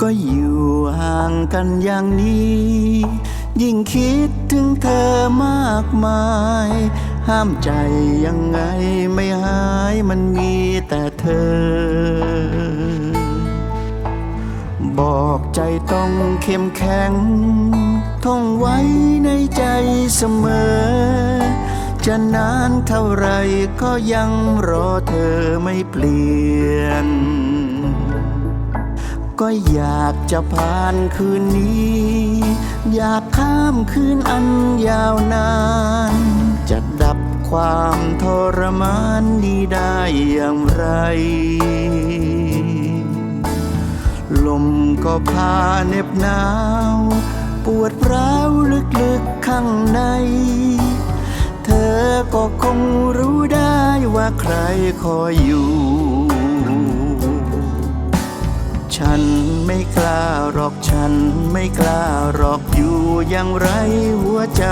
ก็อยู่ห่างกันอย่างนี้ ยิ่งคิดถึงเธอมากมาย ห้ามใจยังไงไม่หายมันมีแต่เธอ บอกใจต้องเข้มแข็ง ท่องไว้ในใจเสมอ จะนานเท่าไรก็ยังรอเธอไม่เปลี่ยน ก็อยากจะผ่านคืนนี้ อยากข้ามคืนอันยาวนาน จะดับความทรมานนี้ได้อย่างไร ลมก็พาเหน็บหนาว ปวดร้าวลึกๆข้างใน เธอก็คงรู้ได้ว่าใครคอยอยู่ ฉันไม่กล้าหรอกฉันไม่กล้าหรอกอยู่อย่างไรหัวใจ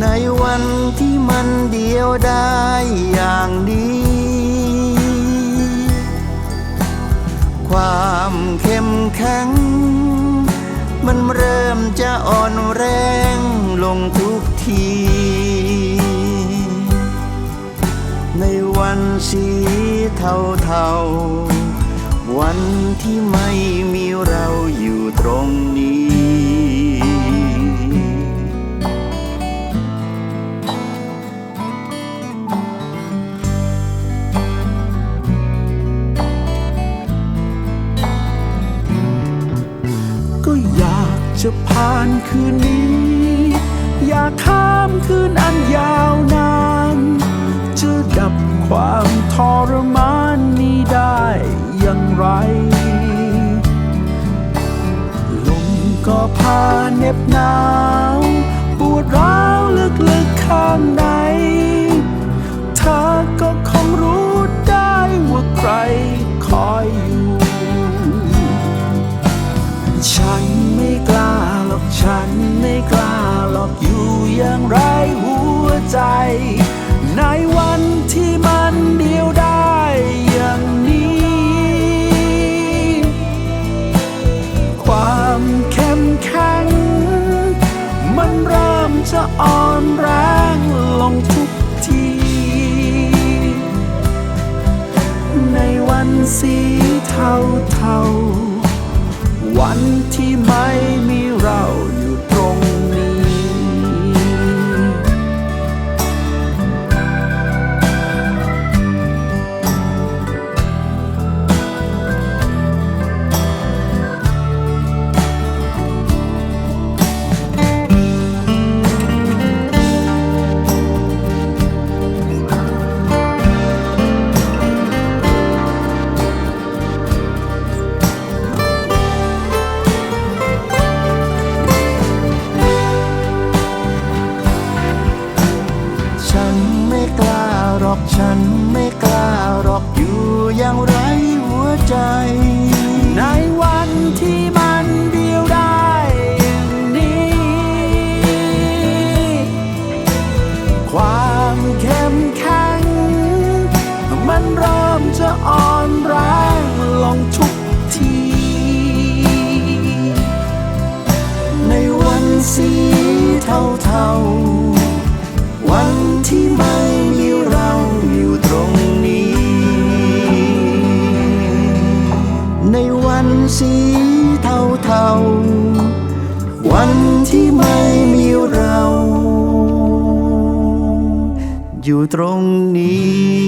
ในวันที่มันเดียวได้อย่างนี้ ความเข้มแข็ง มันเริ่มจะอ่อนแรงลงทุกที ในวันสีเทาๆ วันที่ไม่มีเราอยู่ตรงนี้ ก็อยากจะผ่านคืนนี้ อยากข้ามคืนอันยาวนาน ก็พาเน็บหนาวปวดร้าวลึกๆข้างในเธอก็คงรู้ได้ว่าใครคอยอยู่ ฉันไม่กล้าหรอกฉันไม่กล้าหรอกอยู่อย่างไรหัวใจในวัน ริ่ม อกฉันไม่กล้าหรอกอยู่อย่างไรหัวใจ เทาวันที่ไม่มีเรา อยู่ตรงนี้